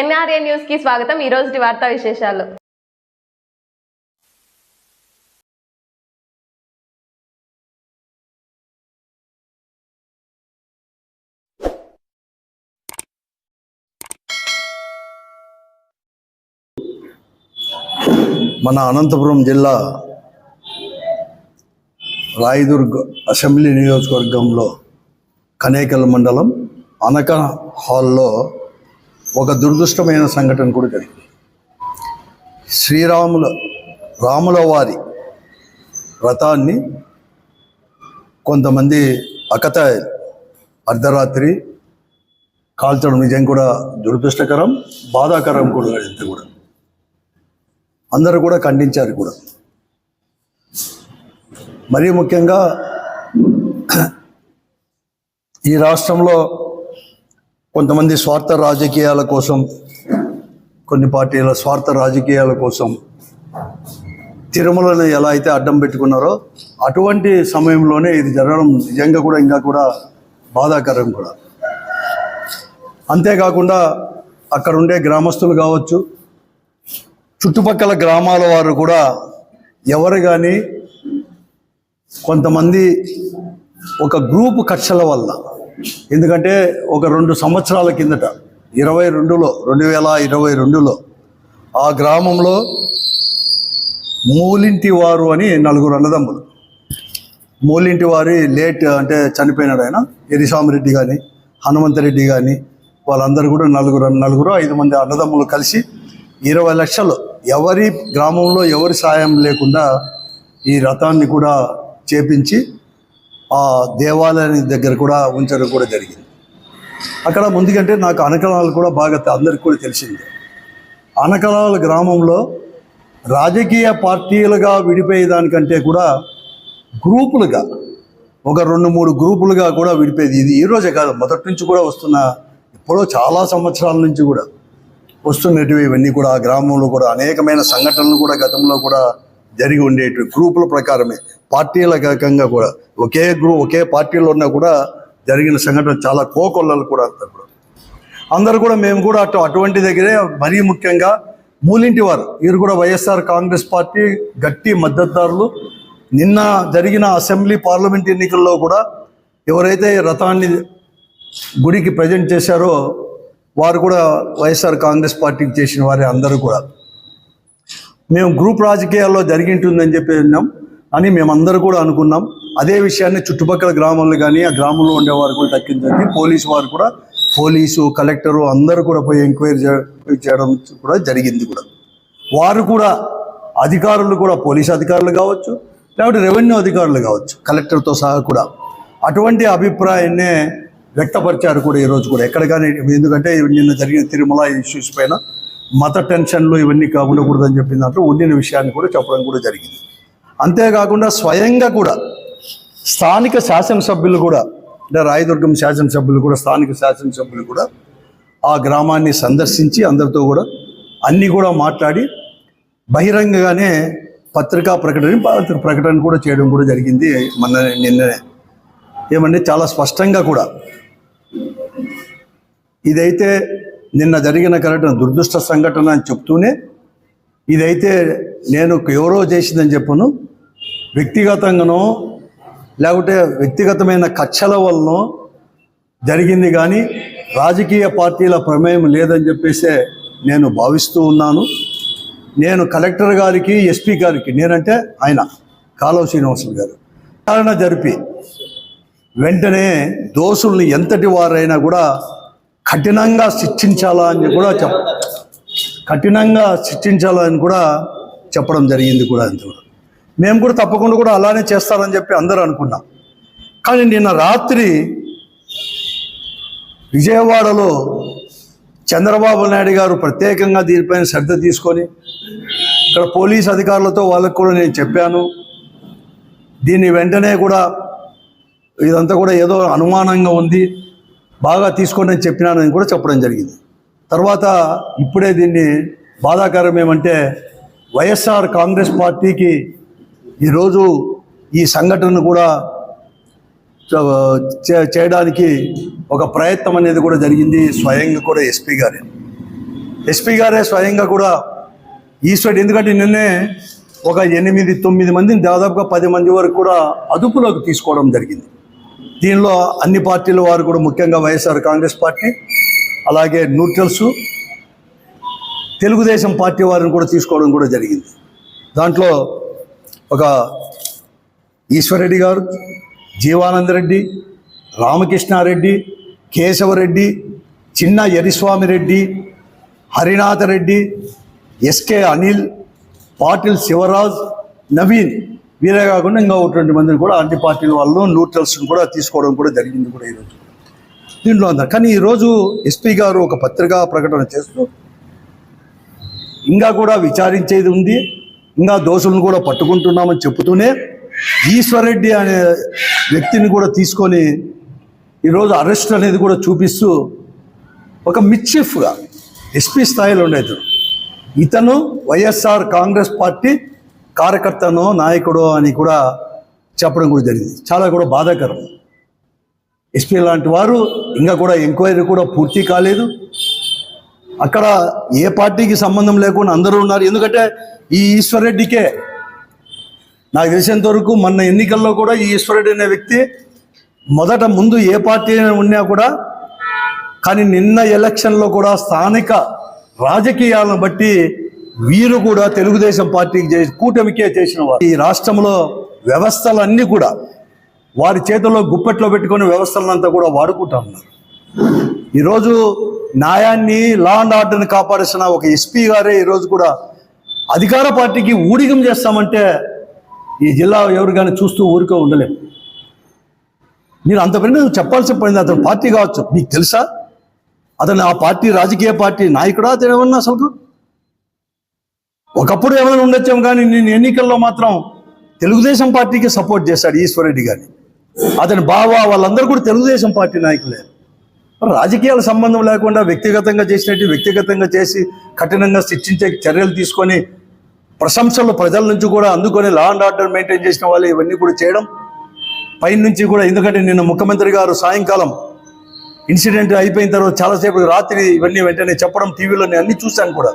NRA న్యూస్కి స్వాగతం. ఈ రోజు వార్తా విశేషాలు. మన అనంతపురం జిల్లా రాయదుర్గ్ అసెంబ్లీ నియోజకవర్గంలో కనేకల్ మండలం అనక హాల్లో ఒక దురదృష్టమైన సంఘటన కూడా జరిగింది. శ్రీరాముల రాముల వారి వ్రతాన్ని కొంతమంది అకత అర్ధరాత్రి కాల్చడం నిజం కూడా దురదృష్టకరం బాధాకరం కూడా ఇంత కూడా. అందరూ కూడా ఖండించారు కూడా. మరీ ముఖ్యంగా ఈ రాష్ట్రంలో కొంతమంది స్వార్థ రాజకీయాల కోసం కొన్ని పార్టీల స్వార్థ రాజకీయాల కోసం తిరుమలను ఎలా అయితే అడ్డం పెట్టుకున్నారో అటువంటి సమయంలోనే ఇది జరగడం నిజంగా కూడా ఇంకా కూడా బాధాకరం కూడా. అంతేకాకుండా అక్కడ ఉండే గ్రామస్తులు కావచ్చు చుట్టుపక్కల గ్రామాల వారు కూడా ఎవరు కానీ కొంతమంది ఒక గ్రూప్ కక్షల వల్ల ఎందుకంటే ఒక రెండు సంవత్సరాల కిందట ఇరవై రెండులో రెండు వేల ఇరవై రెండులో ఆ గ్రామంలో మూలింటి వారు అని నలుగురు అన్నదమ్ములు. మూలింటి వారి లేట్ అంటే చనిపోయినాడు ఆయన ఎరిసామిరెడ్డి కానీ హనుమంతరెడ్డి కానీ వాళ్ళందరూ కూడా నలుగురు నలుగురు ఐదు మంది అన్నదమ్ములు కలిసి ఇరవై లక్షలు ఎవరి గ్రామంలో ఎవరి సాయం లేకుండా ఈ రథాన్ని కూడా చేపించి ఆ దేవాలయానికి దగ్గర కూడా ఉంచడం కూడా జరిగింది. అక్కడ ముందుకంటే నాకు అనకలాలు కూడా బాగా అందరికి కూడా తెలిసింది. అనకలాల గ్రామంలో రాజకీయ పార్టీలుగా విడిపోయేదానికంటే కూడా గ్రూపులుగా ఒక రెండు మూడు గ్రూపులుగా కూడా విడిపోయేది ఇది. ఈ రోజే కాదు మొదటి నుంచి కూడా వస్తున్న ఎప్పుడో చాలా సంవత్సరాల నుంచి కూడా వస్తున్నటివి ఇవన్నీ కూడా ఆ గ్రామంలో కూడా అనేకమైన సంఘటనలు కూడా గతంలో కూడా జరిగి ఉండేటివి గ్రూపుల ప్రకారమే. పార్టీల రకంగా కూడా. ఒకే గ్రూప్ ఒకే పార్టీలో ఉన్నా కూడా జరిగిన సంఘటన చాలా కోకొల్లలు కూడా అంతా కూడా. అందరూ కూడా మేము కూడా అటు అటువంటి దగ్గరే మరీ ముఖ్యంగా మూలింటి వారు. వీరు కూడా వైఎస్ఆర్ కాంగ్రెస్ పార్టీ గట్టి మద్దతుదారులు. నిన్న జరిగిన అసెంబ్లీ పార్లమెంట్ ఎన్నికల్లో కూడా ఎవరైతే రథాన్ని గుడికి ప్రజెంట్ చేశారో వారు కూడా వైఎస్ఆర్ కాంగ్రెస్ పార్టీకి చేసిన వారే అందరూ కూడా. మేము గ్రూప్ రాజకీయాల్లో జరిగింటుందని చెప్పి విన్నాం. అని మేమందరూ కూడా అనుకున్నాం. అదే విషయాన్ని చుట్టుపక్కల గ్రామాల్లో కానీ ఆ గ్రామంలో ఉండేవారు కూడా దక్కిందండి పోలీసు వారు కూడా పోలీసు కలెక్టరు అందరూ కూడా పోయి ఎంక్వైరీ చేయడం కూడా జరిగింది కూడా. వారు కూడా అధికారులు కూడా పోలీసు అధికారులు కావచ్చు లేకపోతే రెవెన్యూ అధికారులు కావచ్చు కలెక్టర్తో సహా కూడా. అటువంటి అభిప్రాయాన్నే వ్యక్తపరిచారు కూడా ఈరోజు కూడా. ఎక్కడ కానీ ఎందుకంటే నిన్న జరిగిన తిరుమల ఇష్యూస్ పైన మత టెన్షన్లు ఇవన్నీ ఉండకూడదని చెప్పిన దాంట్లో ఉండిన విషయాన్ని కూడా చెప్పడం కూడా జరిగింది. అంతేకాకుండా స్వయంగా కూడా స్థానిక శాసనసభ్యులు కూడా అంటే రాయదుర్గం శాసనసభ్యులు కూడా స్థానిక శాసనసభ్యులు కూడా ఆ గ్రామాన్ని సందర్శించి అందరితో కూడా అన్నీ కూడా మాట్లాడి బహిరంగంగానే పత్రికా ప్రకటన ప్రకటన కూడా చేయడం కూడా జరిగింది మొన్న నిన్ననే. ఏమంటే చాలా స్పష్టంగా కూడా ఇదైతే నిన్న జరిగిన కరెక్ట్ దురదృష్ట సంఘటన అని చెప్తూనే ఇదైతే నేను ఎవరో చేసిందని చెప్పను. వ్యక్తిగతంగానో లేకుంటే వ్యక్తిగతమైన కక్షల వలనో జరిగింది కానీ రాజకీయ పార్టీల ప్రమేయం లేదని చెప్పేసే నేను భావిస్తూ ఉన్నాను. నేను కలెక్టర్ గారికి ఎస్పీ గారికి నేనంటే ఆయన కాలువ శ్రీనివాసులు గారు. విచారణ జరిపి వెంటనే దోషుల్ని ఎంతటి వారైనా కూడా కఠినంగా శిక్షించాలా అని కూడా చెప్ కఠినంగా శిక్షించాలని కూడా చెప్పడం జరిగింది కూడా అంతే కూడా మేము కూడా తప్పకుండా కూడా అలానే చేస్తారని చెప్పి అందరూ అనుకున్నాం. కానీ నిన్న రాత్రి విజయవాడలో చంద్రబాబు నాయుడు గారు ప్రత్యేకంగా దీనిపైన శ్రద్ధ తీసుకొని ఇక్కడ పోలీస్ అధికారులతో వాళ్ళకు కూడా నేను చెప్పాను. దీన్ని వెంటనే కూడా ఇదంతా కూడా ఏదో అనుమానంగా ఉంది. బాగా తీసుకోండి అని చెప్పినానని కూడా చెప్పడం జరిగింది. తర్వాత ఇప్పుడే దీన్ని బాధాకరం ఏమంటే వైఎస్ఆర్ కాంగ్రెస్ పార్టీకి ఈరోజు ఈ సంఘటనను కూడా చే- చేయడానికి ఒక ప్రయత్నం అనేది కూడా జరిగింది స్వయంగా కూడా ఎస్పీ గారే. ఎస్పీ గారే స్వయంగా కూడా ఈశ్వరుడు ఎందుకంటే నిన్నే ఒక ఎనిమిది తొమ్మిది మందిని దాదాపుగా పది మంది వరకు కూడా అదుపులోకి తీసుకోవడం జరిగింది. దీనిలో అన్ని పార్టీల వారు కూడా ముఖ్యంగా Y S R Congress party అలాగే న్యూట్రల్స్ తెలుగుదేశం పార్టీ వారిని కూడా తీసుకోవడం కూడా జరిగింది. దాంట్లో ఒక ఈశ్వరెడ్డి గారు జీవానందరెడ్డి రామకృష్ణారెడ్డి కేశవరెడ్డి చిన్న యరిస్వామిరెడ్డి హరినాథరెడ్డి ఎస్కే అనిల్ పాటిల్ శివరాజ్ నవీన్ వీరే కాకుండా ఇంకా ఒకటి ట్వంటీ మందిని కూడా అన్ని పార్టీల వాళ్ళు న్యూట్రల్స్ని కూడా తీసుకోవడం కూడా జరిగింది కూడా ఈరోజు. దీంట్లో అంతా కానీ ఈరోజు ఎస్పీ గారు ఒక పత్రికా ప్రకటన చేస్తూ ఇంకా కూడా విచారించేది ఉంది. ఇంకా దోషులను కూడా పట్టుకుంటున్నామని చెప్తూనే ఈశ్వరెడ్డి అనే వ్యక్తిని కూడా తీసుకొని ఈరోజు అరెస్ట్ అనేది కూడా చూపిస్తూ ఒక మిచ్చిఫ్గా ఎస్పీ స్థాయిలో ఉండేది. ఇతను వైఎస్ఆర్ కాంగ్రెస్ పార్టీ కార్యకర్తనో నాయకుడో అని కూడా చెప్పడం కూడా జరిగింది. చాలా కూడా బాధాకరం. ఎస్పీ లాంటి వారు ఇంకా కూడా ఎంక్వైరీ కూడా పూర్తి కాలేదు. అక్కడ ఏ పార్టీకి సంబంధం లేకుండా అందరూ ఉన్నారు. ఎందుకంటే ఈ ఈశ్వరెడ్డికే నాకు తెలిసినంత వరకు మొన్న ఎన్నికల్లో కూడా ఈ ఈశ్వరెడ్డి అనే వ్యక్తి మొదట ముందు ఏ పార్టీ ఉన్నా కూడా కానీ నిన్న ఎలక్షన్లో కూడా స్థానిక రాజకీయాలను బట్టి వీరు కూడా తెలుగుదేశం పార్టీకి చేసి కూటమికే చేసిన వారు. ఈ రాష్ట్రంలో వ్యవస్థలన్నీ కూడా వారి చేతుల్లో గుప్పెట్లో పెట్టుకుని వ్యవస్థలంతా కూడా వాడుకుంటా ఉన్నారు. ఈరోజు న్యాయాన్ని లా అండ్ ఆర్డర్ని కాపాడేసిన ఒక ఎస్పీ గారే ఈరోజు కూడా అధికార పార్టీకి ఊడిగం చేస్తామంటే ఈ జిల్లా ఎవరు కానీ చూస్తూ ఊరికే ఉండలేము. మీరు అంత పని చెప్పాల్సి పడింది అతను పార్టీ కావచ్చు. మీకు తెలుసా? అతను ఆ పార్టీ రాజకీయ పార్టీ నాయకుడా? అతను ఏమన్నా అసలు ఒకప్పుడు ఏమైనా ఉండొచ్చాం కానీ నేను ఎన్నికల్లో మాత్రం తెలుగుదేశం పార్టీకి సపోర్ట్ చేశాడు ఈశ్వరెడ్డి గారిని. అతని బావ వాళ్ళందరూ కూడా తెలుగుదేశం పార్టీ నాయకులే. రాజకీయాల సంబంధం లేకుండా వ్యక్తిగతంగా చేసినట్టు వ్యక్తిగతంగా చేసి కఠినంగా శిక్షించే చర్యలు తీసుకొని ప్రశంసలు ప్రజల నుంచి కూడా అందుకొని లా అండ్ ఆర్డర్ మెయింటైన్ చేసిన వాళ్ళు ఇవన్నీ కూడా చేయడం పైన నుంచి కూడా ఎందుకంటే నిన్న ముఖ్యమంత్రి గారు సాయంకాలం ఇన్సిడెంట్ అయిపోయిన తర్వాత చాలాసేపు రాత్రి ఇవన్నీ వెంటనే చెప్పడం టీవీలో నేను అన్ని చూశాను కూడా.